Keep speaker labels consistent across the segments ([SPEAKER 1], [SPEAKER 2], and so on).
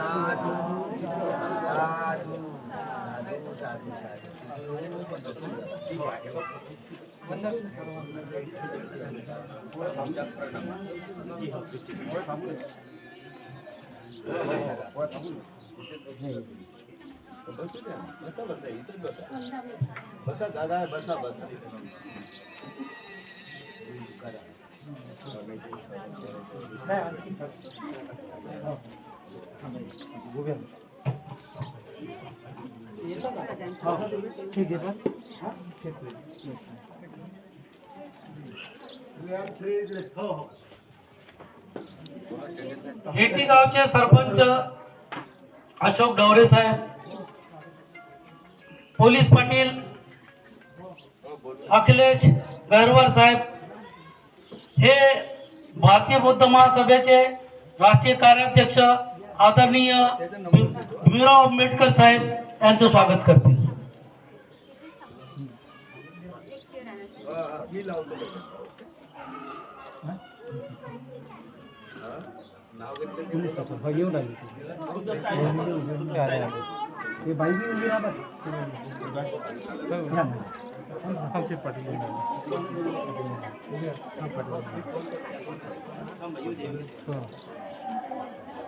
[SPEAKER 1] साधू साधू साधू बसू द्या बसा बसा इथेच बसा बसा दादा बसा बसा करा
[SPEAKER 2] हेटी गावचे सरपंच अशोक डवरे साहेब पोलीस पाटील अखिलेश गैरवर साहेब हे भारतीय बौद्ध महासभेचे राष्ट्रीय कार्याध्यक्ष आदरणीय भीमराव आंबेडकर साहेब यांचं स्वागत करतील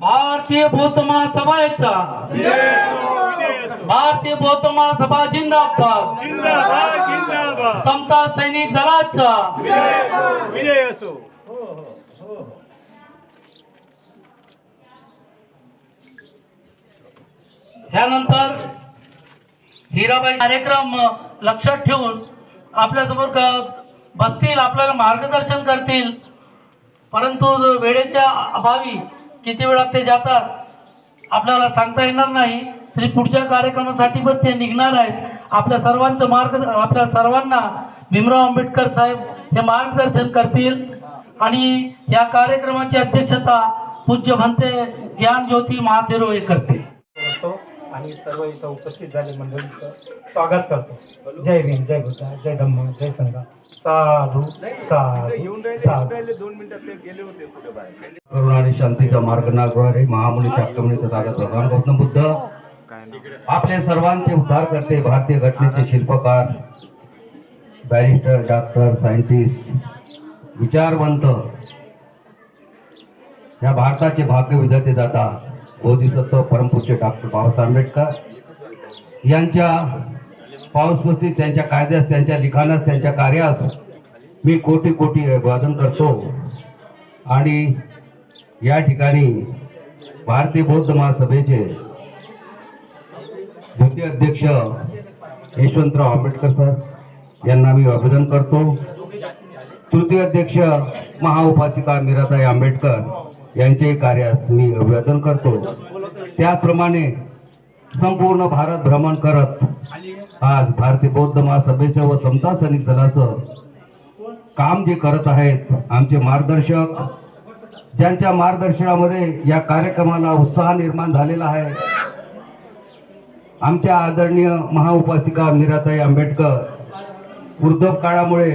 [SPEAKER 2] भारतीय बौद्ध महासभा भारतीय बौद्ध महासभा जिंदाबाद.
[SPEAKER 3] जिंदाबाद जिंदाबाद.
[SPEAKER 2] समता सैनिक दलाचा.
[SPEAKER 3] विजय असो.
[SPEAKER 2] त्यानंतर हिराबाई कार्यक्रम लक्षात ठेवून आपल्यासमोर क- बसतील आपल्याला मार्गदर्शन करतील. परंतु वेळेच्या अभावी किती वेळात ते जातात आपल्याला सांगता येणार नाही. तरी पुढच्या कार्यक्रमासाठी पण ते निघणार आहेत. आपल्या सर्वांचं मार्ग आपल्या सर्वांना भीमराव आंबेडकर साहेब हे मार्गदर्शन करतील. आणि या कार्यक्रमाची अध्यक्षता पूज्य भंते ज्ञान ज्योती महादेव हे करतील.
[SPEAKER 4] करतो आणि सर्व इथं उपस्थित झाले मंडळीचं स्वागत करतो. जय भीम जय बुद्धा जय धम्म जय संघा. साधू साधू
[SPEAKER 1] दोन मिनिटात ते गेले होते कुठे बाहेर?
[SPEAKER 5] करुणा आणि शांतीचा मार्ग नागवारे महामुनीच्या आक्रमणीचा जागत भगवान गौतम बुद्ध. आपले सर्वांचे उद्धार करते भारतीय घटनेचे शिल्पकार बॅरिस्टर डॉक्टर सायंटिस्ट विचारवंत. या भारताचे भाग्य विधाते जाता बोधिसत्व परमपूज्य डॉक्टर बाबासाहेब आंबेडकर. यांच्या पावसपस्तीत त्यांच्या कायद्यास त्यांच्या लिखाणास त्यांच्या कार्यास मी कोटी कोटी अभिवादन करतो. आणि या ठिकाणी भारतीय बौद्ध महासभेचे द्वितीय अध्यक्ष यशवंतराव आंबेडकर सर यांना मी अभिनंदन करतो. तृतीय अध्यक्ष महाउपासिका मीराताई आंबेडकर यांचे कार्यास मी अभिवादन करतो. त्याचप्रमाणे संपूर्ण भारत भ्रमण करत आज भारतीय बौद्ध महासभेचं व समता सैनिक दलाचं काम जे करत आहेत आमचे मार्गदर्शक ज्यांच्या मार्गदर्शनामध्ये या कार्यक्रमाला उत्साह निर्माण झालेला आहे. आमच्या आदरणीय महाउपासिका मीराताई आंबेडकर वृद्ध काळामुळे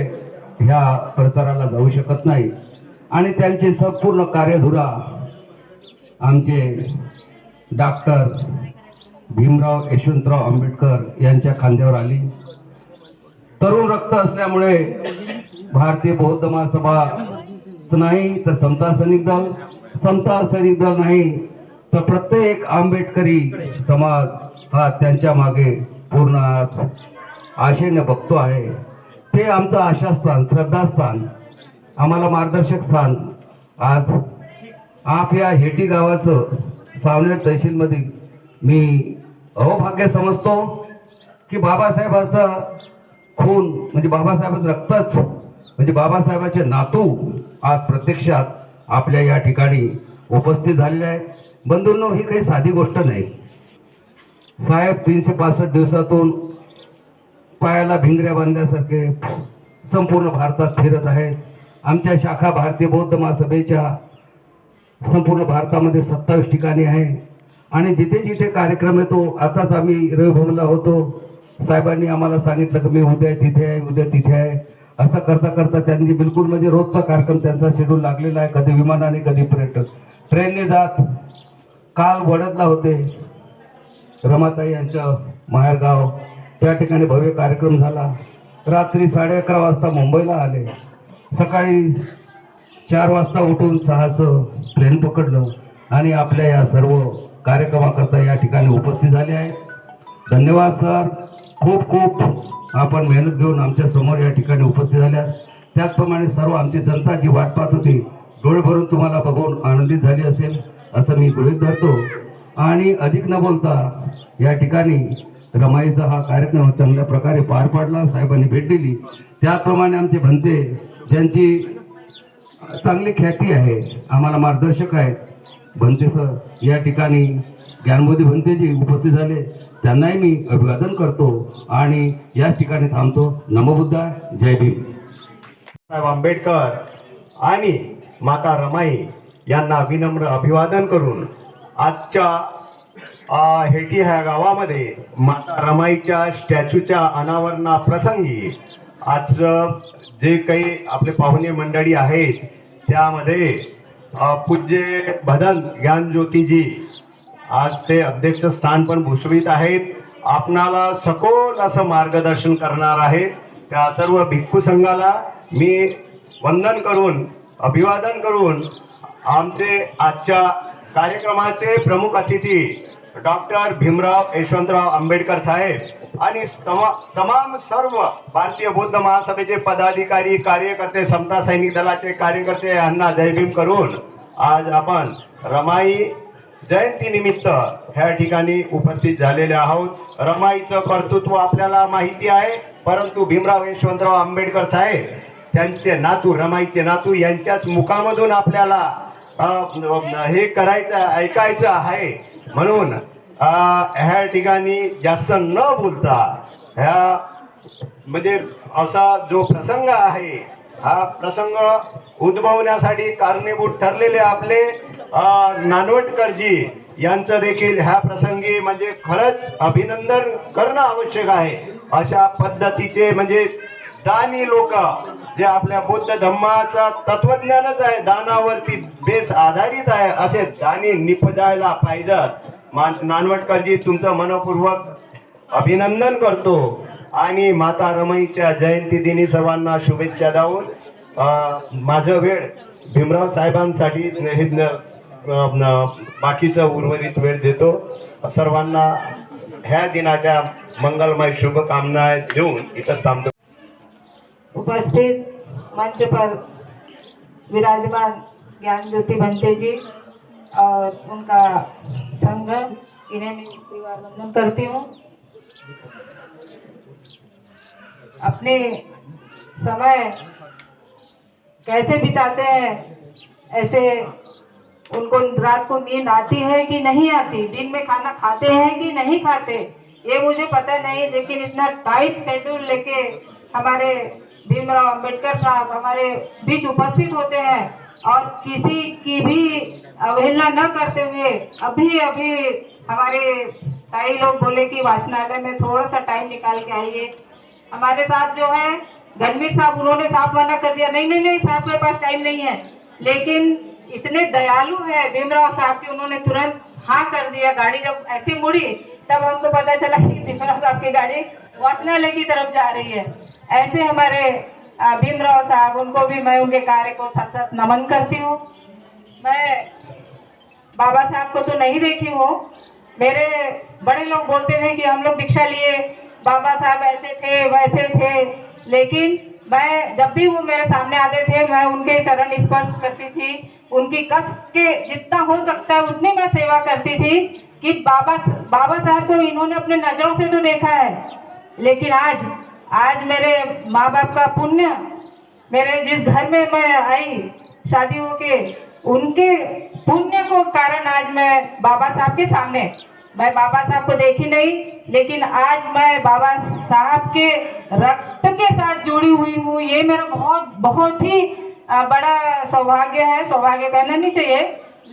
[SPEAKER 5] ह्या प्रचाराला जाऊ शकत नाही आणि त्यांची संपूर्ण कार्यधुरा आमचे डॉक्टर भीमराव यशवंतराव आंबेडकर यांच्या खांद्यावर आली. तरुण रक्त असल्यामुळे भारतीय बौद्ध महासभा नाही तर समता सैनिक दल. समता सैनिक दल नाही तर प्रत्येक आंबेडकरी समाज हा त्यांच्या मागे पूर्ण आशेने बघतो आहे. ते आमचं आशास्थान श्रद्धास्थान आम्हाला मार्गदर्शक स्थान. आज आप या हेटी गावाचं सावनेर तहसीलमध्ये मी अहोभाग्य समजतो की बाबासाहेबाचा खून म्हणजे बाबासाहेबांचं रक्तच म्हणजे बाबासाहेबाचे नातू आज प्रत्यक्षात आपल्या या ठिकाणी उपस्थित झालेले आहेत. बंधूंनो ही काही साधी गोष्ट नाही. साहेब तीनशे पासष्ट दिवसातून पायाला भिंगऱ्या बांधल्यासारखे संपूर्ण भारतात फिरत आहेत. आमच्या शाखा भारतीय बौद्ध महासभेच्या संपूर्ण भारतामध्ये सत्तावीस ठिकाणी आहे. आणि जिथे जिथे कार्यक्रम येतो आताच आम्ही रविभवनला होतो. साहेबांनी आम्हाला सांगितलं की मी उद्या तिथे आहे उद्या तिथे आहे. असं करता करता त्यांनी बिलकुल म्हणजे रोजचा कार्यक्रम त्यांचा शेड्यूल लागलेला आहे. कधी विमानाने कधी पर्यटक ट्रेनने जात काल वडदला होते. रमाताई यांचं माहेरगाव. त्या ठिकाणी भव्य कार्यक्रम झाला. रात्री साडे अकरा वाजता मुंबईला आले. सकाळी चार वाजता उठून सहाचं ट्रेन पकडलं आणि आपल्या या सर्व कार्यक्रमाकरता या ठिकाणी उपस्थित झाले आहेत. धन्यवाद सर खूप खूप आपण मेहनत घेऊन आमच्यासमोर या ठिकाणी उपस्थित झाल्या. त्याचप्रमाणे सर्व आमची जनता जी वाट पाहत होती डोळे भरून तुम्हाला बघून आनंदित झाली असेल असं मी गृहित धरतो. आणि अधिक न बोलता या ठिकाणी रमाईचा हा कार्यक्रम चांगल्या प्रकारे पार पाडला साहेबांनी भेट दिली. त्याचप्रमाणे आमचे भंते ज्यांची चांगली ख्याती आहे आम्हाला मार्गदर्शक आहेत. भंते सर या ठिकाणी ज्ञानमोदी भंतेजी उपस्थित झाले. त्यांनाही मी अभिवादन करतो आणि या ठिकाणी थांबतो. नमबुद्धा जय भीम.
[SPEAKER 6] साहेब आंबेडकर आणि माता रमाई यांना विनम्र अभिवादन करून आजच्या हेटी ह्या गावामध्ये माता रमाईच्या स्टॅच्यूच्या अनावरणा प्रसंगी आज जे काही आपले पाहुणे मंडळी आहेत त्यामध्ये पूज्य भदन ज्ञानज्योतीजी आज ते अध्यक्ष स्थान पण भूषवित आहेत. आपणाला सखोल असं मार्गदर्शन करणार आहेत त्या सर्व भिक्खू संघाला मी वंदन करून अभिवादन करून आमचे आजच्या कार्यक्रमाचे प्रमुख अतिथी डॉक्टर भीमराव यशवंतराव आंबेडकर साहेब आणि तमा तमाम सर्व भारतीय बौद्ध महासभेचे पदाधिकारी कार्यकर्ते समता सैनिक दलाचे कार्यकर्ते यांना जयभीम करून आज आपण रमाई जयंतीनिमित्त ह्या ठिकाणी उपस्थित झालेले आहोत. रमाईचं कर्तृत्व आपल्याला माहिती आहे. परंतु भीमराव यशवंतराव आंबेडकर साहेब त्यांचे नातू रमाईचे नातू यांच्याच मुखामधून आपल्याला हे करायचं ऐकायचं आहे. म्हणून ह्या ठिकाणी जास्त न बोलता ह्या म्हणजे असा जो प्रसंग आहे हा प्रसंग उद्भवण्यासाठी कारणीभूत ठरलेले आपले नानवटकरजी यांचं देखील ह्या प्रसंगी म्हणजे खरंच अभिनंदन करणं आवश्यक आहे. अशा पद्धतीचे म्हणजे दानी लोक जे आपल्या बौद्ध धम्माचा तत्वज्ञानच आहे दानावरती बेस आधारित आहे असे दानी निपजायला पाहिजेत. नानवटकरजी तुमचं मनपूर्वक अभिनंदन करतो. आणि माता रमईच्या जयंती दिनी सर्वांना शुभेच्छा देऊन माझं वेळ भीमराव साहेबांसाठी बाकीचा उर्वरित वेळ देतो. सर्वांना ह्या दिनाच्या मंगलमय शुभकामना देऊन इथंच थांबतो.
[SPEAKER 7] उपस्थित मंच पर विराजमान ज्ञान ज्योति बनते जी और उनका संघ इन्हें मैं परिवार वंदन करती हूँ। अपने समय कैसे बिताते हैं ऐसे उनको रात को नींद आती है कि नहीं आती? दिन में खाना खाते हैं कि नहीं खाते? ये मुझे पता नहीं, लेकिन इतना टाइट शेड्यूल लेके हमारे भीमराव अंबेडकर साहब हमारे बीच उपस्थित होते हैं और किसी की भी अवहेलना न करते हुए अभी अभी हमारे कई लोग बोले कि वाचनालय में थोड़ा सा टाइम निकाल के आइए। हमारे साथ जो है, गणवीर साहब, उन्होंने साफ़ मना कर दिया। नहीं नहीं नहीं, साहब के पास टाइम नहीं है। लेकिन इतने दयालु है, भीमराव साहब की उन्होंने तुरंत हाँ कर दिया, गाड़ी जब ऐसे मुड़ी, तब हमको पता चला कि भीमराव साहब की गाड़ी वाचनालय की तरफ़ जा रही है। ऐसे हमारे भीमराव साहब, उनको भी मैं उनके कार्य को साथ साथ नमन करती हूँ। मैं बाबा साहब को तो नहीं देखी हूँ। मेरे बड़े लोग बोलते थे कि हम लोग दीक्षा लिए, बाबा साहब ऐसे थे, वैसे थे। लेकिन मैं जब भी वो मेरे सामने आते थे, मैं उनके चरण स्पर्श करती थी। उनकी कस के जितना हो सकता है, उतनी मैं सेवा करती थी कि बाबा बाबा साहब को इन्होंने अपने नज़रों से तो देखा है। लेकिन आज आज मेरे माँ बाप का पुण्य, मेरे जिस घर में मैं आई शादी होके, उनके पुण्य को कारण आज मैं बाबा साहब के सामने, मैं बाबा साहब को देखी नहीं, लेकिन आज मैं बाबा साहब के रक्त के साथ जुड़ी हुई हूँ। ये मेरा बहुत बहुत ही बड़ा सौभाग्य है, सौभाग्य कहना नहीं चाहिए।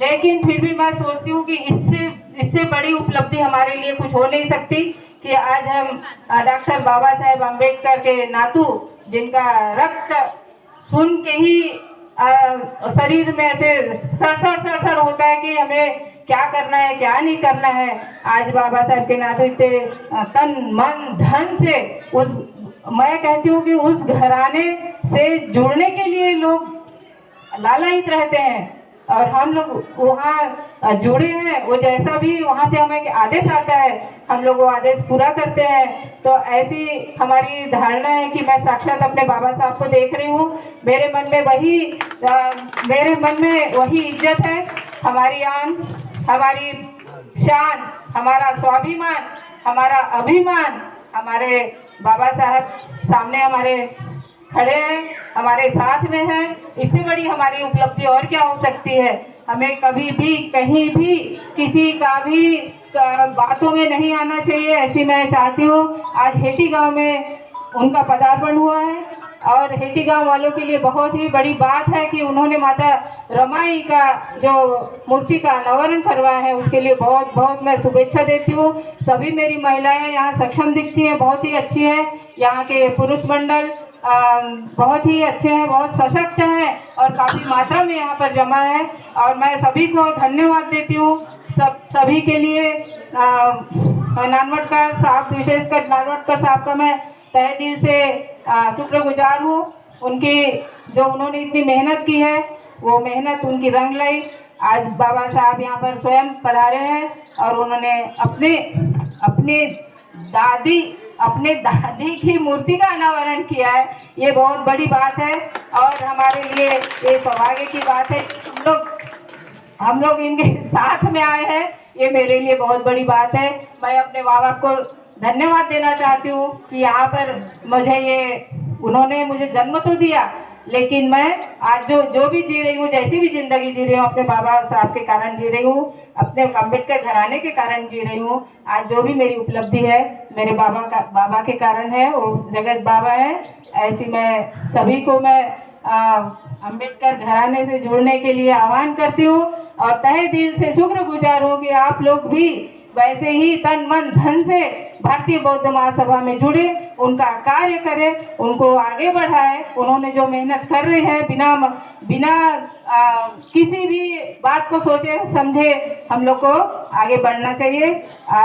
[SPEAKER 7] लेकिन फिर भी मैं सोचती हूँ कि इससे इससे बड़ी उपलब्धि हमारे लिए कुछ हो नहीं सकती कि आज हम डॉक्टर बाबा साहेब अंबेडकर के नातू, जिनका रक्त सुन के ही शरीर में ऐसे सड़सड़ सड़सड़ होता है कि हमें क्या करना है, क्या नहीं करना है। आज बाबा साहब के नाते इतने तन, मन, धन से उस मैं कहती हूँ कि उस घराने से जुड़ने के लिए लोग लालायित रहते हैं और हम लोग वहाँ जुड़े हैं। वो जैसा भी वहाँ से हमें आदेश आता है हम लोग वो आदेश पूरा करते हैं। तो ऐसी हमारी धारणा है कि मैं साक्षात अपने बाबा साहब को देख रही हूँ। मेरे मन में वही अ, मेरे मन में वही इज़्ज़त है। हमारी आन हमारी शान हमारा स्वाभिमान हमारा अभिमान हमारे बाबा साहब सामने हमारे खड़े हैं, हमारे साथ में हैं। इससे बड़ी हमारी उपलब्धि और क्या हो सकती है? हमें कभी भी, कहीं भी किसी का भी बातों में नहीं आना चाहिए, ऐसी मैं चाहती हूँ। आज हेटी गाँव में उनका पदार्पण हुआ है। और हेटी गाँव वालों के लिए बहुत ही बड़ी बात है कि उन्होंने माता रमाई का जो मूर्ति का अनावरण करवाया है, उसके लिए बहुत बहुत मैं शुभेच्छा देती हूँ। सभी मेरी महिलाएँ यहाँ सक्षम दिखती हैं, बहुत ही अच्छी हैं। यहाँ के पुरुष मंडल बहुत ही अच्छे हैं, बहुत सशक्त हैं और काफ़ी मात्रा में यहाँ पर जमा है। और मैं सभी को धन्यवाद देती हूँ। सब, सभी के लिए नानवटकर साहब, विशेषकर नानवटकर साहब का मैं तहे दिल से शुक्रगुजार हूँ। उनकी जो उन्होंने इतनी मेहनत की है, वो मेहनत उनकी रंग लाई। आज बाबा साहब यहाँ पर स्वयं पधारे हैं और उन्होंने अपने अपने दादी अपने दादी की मूर्ति का अनावरण किया है। ये बहुत बड़ी बात है और हमारे लिए ये सौभाग्य की बात है। हम लोग हम लोग इनके साथ में आए हैं। ये मेरे लिए बहुत बड़ी बात है। मैं अपने माँ बाप को धन्यवाद देना चाहती हूँ कि यहाँ पर मुझे ये, उन्होंने मुझे जन्म तो दिया, लेकिन मैं आज जो जो भी जी रही हूँ, जैसी भी ज़िंदगी जी रही हूँ, अपने बाबा साहब के कारण जी रही हूँ, अपने अंबेडकर घराने के कारण जी रही हूँ, आज जो भी मेरी उपलब्धि है, मेरे बाबा का, बाबा के कारण है, वो जगत बाबा है, ऐसी मैं सभी को मैं अंबेडकर घराने से जुड़ने के लिए आह्वान करती हूँ। और तहे दिल से शुक्र गुजार हूँ कि आप लोग भी। वैसे ही तन मन धन से भारतीय बौद्ध महासभा में जुड़े उनका कार्य करें उनको आगे बढ़ाए। उन्होंने जो मेहनत कर रहे हैं बिना बिना आ, किसी भी बात को सोचे समझे हम लोग को आगे बढ़ना चाहिए। आ,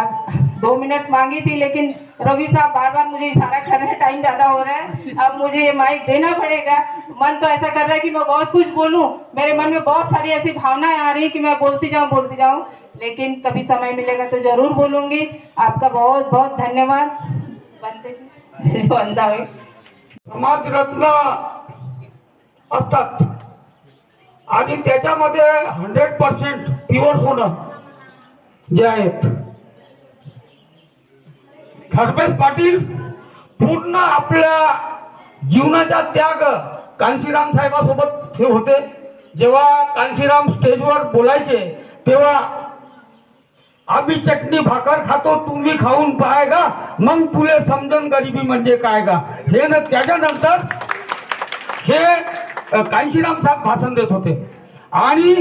[SPEAKER 7] दो मिनट मांगी थी लेकिन रवि साहब बार बार मुझे इशारा कर रहे हैं टाइम ज़्यादा हो रहा है। अब मुझे ये माइक देना पड़ेगा। मन तो ऐसा कर रहा है कि मैं बहुत कुछ बोलूं। मेरे मन में बहुत सारी ऐसी भावनाएं आ रही है कि मैं बोलती जाऊं बोलती जाऊं। लेकिन कभी समय मिलेगा तो जरूर बोलूंगी। आपका बहुत बहुत धन्यवाद। बनते समाज
[SPEAKER 8] रत्न असतात। आणि त्याच्यामध्ये हंड्रेड पर्सेंट प्युअर सोनं जे आहेत. धर्मेश पाटील पूर्ण आपल्या जीवनाचा त्याग कांशीराम साहेबासोबत हे होते. जेव्हा कांशीराम स्टेजवर बोलायचे तेव्हा आम्ही चटणी भाकर खातो तुम्ही खाऊन पाहायगा मग तुले समजन गरिबी म्हणजे काय गा हे न त्याच्यानंतर हे कांशीराम साहेब भाषण देत होते. आणि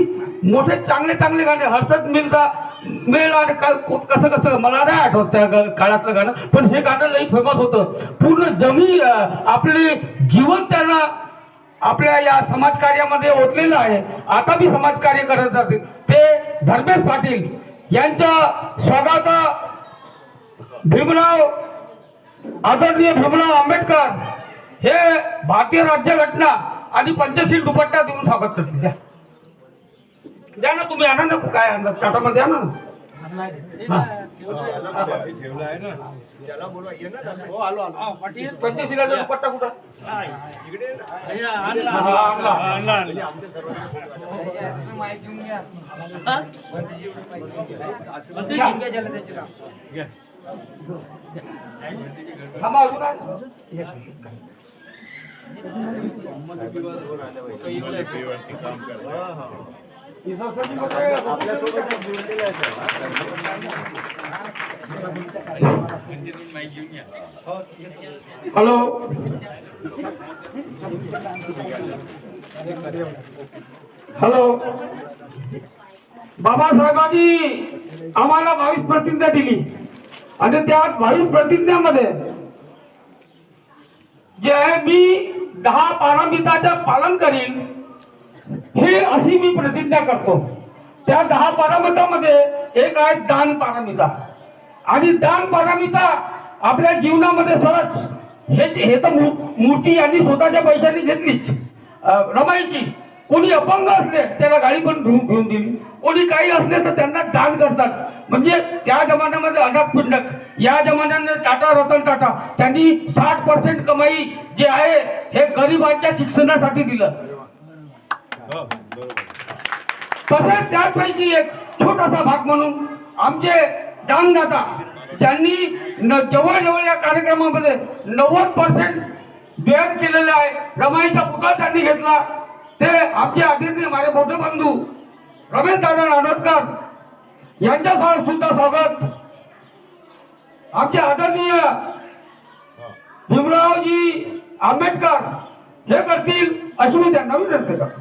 [SPEAKER 8] मोठे चांगले चांगले गाणे हर्षद मिलचा मेळ आणि का- कसं कसं मला नाही आठवत त्या काळातलं गाणं पण हे गाणं लई फेमस होतं. पूर्ण जमी आपले आपली जीवन त्यांना आपल्या या समाजकार्यामध्ये ओतलेलं आहे. आता बी समाजकार्य करत जाते ते धर्मेश पाटील यांच्या स्वागत भीमराव आदरणीय भीमराव आंबेडकर हे भारतीय राज्यघटना आणि पंचशील दुपट्टा देऊन स्वागत करतील. द्या. ना तुम्ही आणा ना. काय आणा टाटामध्ये ना.
[SPEAKER 1] ना ना त्याला बोलवा ये ना दादा.
[SPEAKER 8] पंचशिलाचा दुपट्टा कुठं
[SPEAKER 1] इकडे ना.
[SPEAKER 8] आणला.
[SPEAKER 1] म्हणजे आमच्या सर्वांना
[SPEAKER 8] थांबा अजून आहे.
[SPEAKER 1] आपल्यासोबत आहे
[SPEAKER 8] हॅलो. हॅलो. बाबासाहेबांनी आम्हाला बावीस प्रतिज्ञा दिली. आणि त्या बावीस प्रतिज्ञामध्ये जे आहे मी दहा पारमिताचं पालन करीन. हे अशी मी प्रतिज्ञा करतो. त्या दहा पारामितामध्ये एक आहे दान पारामिता. आणि दान पारामिता आपल्या जीवनामध्ये सरच हेच हे तर मू- मूर्ती यांनी स्वतःच्या पैशाने घेतलीच. रमायची रमाईची. कोणी अपंग असले त्याला गाडी पण घेऊन घेऊन दिली. कोणी काही असले तर त्यांना दान करतात. म्हणजे त्या जमान्यामध्ये अनाथ पिंडक. या जमान्याने टाटा रतन टाटा त्यांनी साठ पर्सेंट कमाई जे आहे हे गरिबांच्या शिक्षणासाठी दिलं. तसेच त्याचपैकी एक छोटासा भाग म्हणून आमचे दानदाता ज्यांनी न- जवळजवळ या कार्यक्रमामध्ये नव्वद पर्सेंट व्यय केलेले आहे रमाईचा पुतळा त्यांनी घेतला. ते आमचे आदरणीय माझे मोठे बंधू रमेश दादा नाडोदकर यांच्या सह सुद्धा स्वागत. आमचे आदरणीय भीमरावजी आंबेडकर हे करतील अशी मी त्यांना विनंती करतो.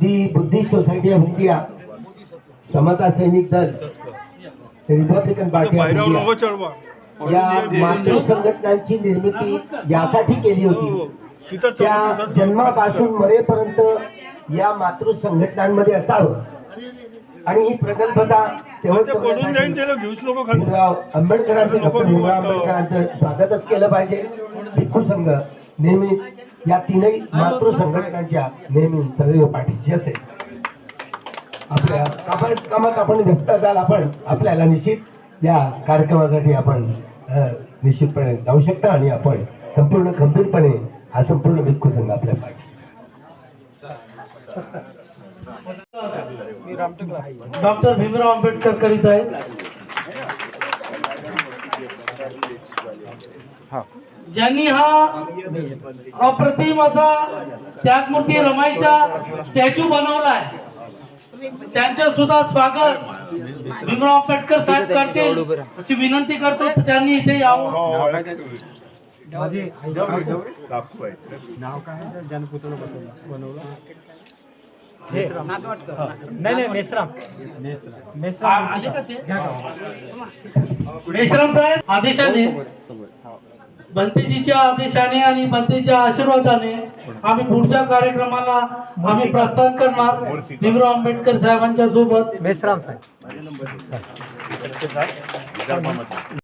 [SPEAKER 9] The Buddhist Society of India Samata Sainik Dal Republican party या मातृ संघटनांची निर्मिती यासाठी केली होती. त्या जन्मापासून मरेपर्यंत या मातृ संघटनांमध्ये असावं. आणि ही प्रगल्भता तेव्हा आंबेडकरांचं डॉक्टर भीमराव आंबेडकरांचं स्वागतच केलं पाहिजे. भिक्खू संघ नेहमी या तीनही मातृ संघटनांच्या नेहमी सदैव पाठीशी असेल. आपल्या आपण कामात आपण व्यस्त असाल आपण आपल्याला निश्चित या कार्यक्रमासाठी आपण निश्चितपणे जाऊ शकता आणि आपण संपूर्ण खंबीरपणे हा संपूर्ण भिक्खू संघ आपल्या पाठी.
[SPEAKER 2] डॉक्टर भीमराव आंबेडकर करीत आहेत. ज्यांनी हा अप्रतिम असा त्यागमूर्ती रमाईचा स्टॅच्यू बनवलाय त्यांचं सुद्धा स्वागत भीमराव आंबेडकर साहेब करतील अशी विनंती करतो. त्यांनी इथे यावं.
[SPEAKER 3] नाव काय आहे? ज्यानं पुतळा बसवला बनवला नाही नाही मेसराम.
[SPEAKER 2] आ- आले का ते? मेश्राम साहेब आदेशाने. बंतेजीच्या आदेशाने आणि बंतेच्या आशीर्वादाने आम्ही पुढच्या कार्यक्रमाला आम्ही प्रस्थान करणार. भीमराव आंबेडकर साहेबांच्या सोबत.
[SPEAKER 3] मेसराम साहेब.